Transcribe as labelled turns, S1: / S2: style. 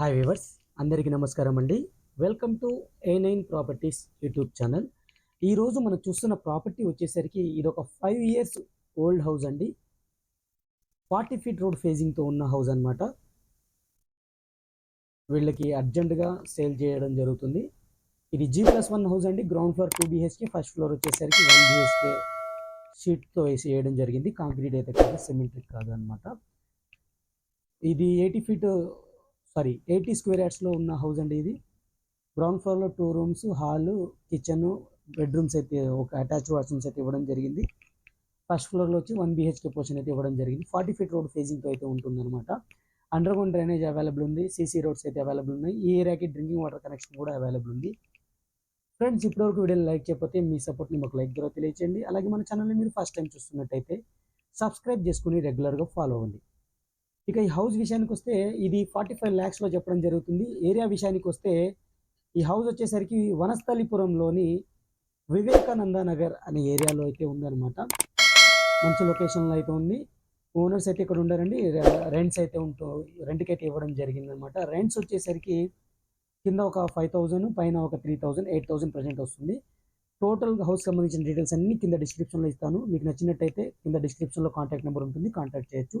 S1: Hi viewers అందరికీ నమస్కారం అండి. Welcome to A nine properties YouTube channel. ఈరోజు మనం చూస్తున్న ప్రాపర్టీ వచ్చేసరికి ఇది ఒక ఫైవ్ ఇయర్స్ ఓల్డ్ హౌస్ అండి ఫార్టీ ఫీట్ రోడ్ ఫేజింగ్తో ఉన్న హౌస్ అన్నమాట. వీళ్ళకి అర్జెంటుగా సేల్ చేయడం జరుగుతుంది. ఇది జీ ప్లస్ వన్ హౌస్ అండి. Ground floor two BHK first floor వచ్చేసరికి వన్ బీహెచ్కే షీట్తో వేసి వేయడం జరిగింది. కాంక్రీట్ అయితే కాదు సిమెంటెడ్ కాదు అనమాట ఇది eighty feet sorry eighty square యార్డ్స్లో ఉన్న హౌస్ అండి ఇది. గ్రౌండ్ ఫ్లోర్లో two rooms hall kitchen bedrooms అయితే ఒక అటాచ్డ్ వాష్రూమ్స్ అయితే ఇవ్వడం జరిగింది. ఫస్ట్ ఫ్లోర్లో వచ్చి వన్ బీహెచ్కే పోర్షన్ అయితే ఇవ్వడం జరిగింది. ఫార్టీ ఫీట్ రోడ్ ఫేజింగ్తో అయితే ఉంటుందన్నమాట. అండర్ గ్రౌండ్ డ్రైనేజ్ అవైలబుల్ ఉంది సీసీ రోడ్స్ అయితే అవైలబుల్ ఉన్నాయి ఈ ఏరియాకి డ్రింకింగ్ వాటర్ కనెక్షన్ కూడా అవైలబుల్ ఉంది. ఫ్రెండ్స్ ఇప్పటివరకు వీడియోని లైక్ చేయకపోతే మీ సపోర్ట్ని మాకు లైక్ ద్వారా తెలియచేయండి. అలాగే మన ఛానల్ని మీరు ఫస్ట్ టైం చూస్తున్నట్టయితే సబ్స్క్రైబ్ చేసుకుని రెగ్యులర్గా ఫాలో అవ్వండి. ఇక ఈ హౌస్ విషయానికి వస్తే ఇది ఫార్టీ ఫైవ్ ల్యాక్స్లో చెప్పడం జరుగుతుంది. ఏరియా విషయానికి వస్తే ఈ హౌస్ వచ్చేసరికి వనస్థలిపురంలోని వివేకానంద నగర్ అనే ఏరియాలో అయితే ఉందన్నమాట. మంచి లొకేషన్లో అయితే ఉంది. ఓనర్స్ అయితే ఇక్కడ ఉండారండి. రెంట్స్ అయితే ఉంటూ రెంట్కి అయితే ఇవ్వడం జరిగిందనమాట రెంట్స్ వచ్చేసరికి కింద ఒక ఫైవ్ థౌజండ్ పైన ఒక three thousand eight thousand present వస్తుంది. టోటల్ హౌస్ సంబంధించిన డీటెయిల్స్ అన్ని కింద డిస్క్రిప్షన్లో ఇస్తాను. మీకు నచ్చినట్టయితే కింద డిస్క్రిప్షన్లో కాంటాక్ట్ నెంబర్ ఉంటుంది. కాంటాక్ట్ చేయొచ్చు.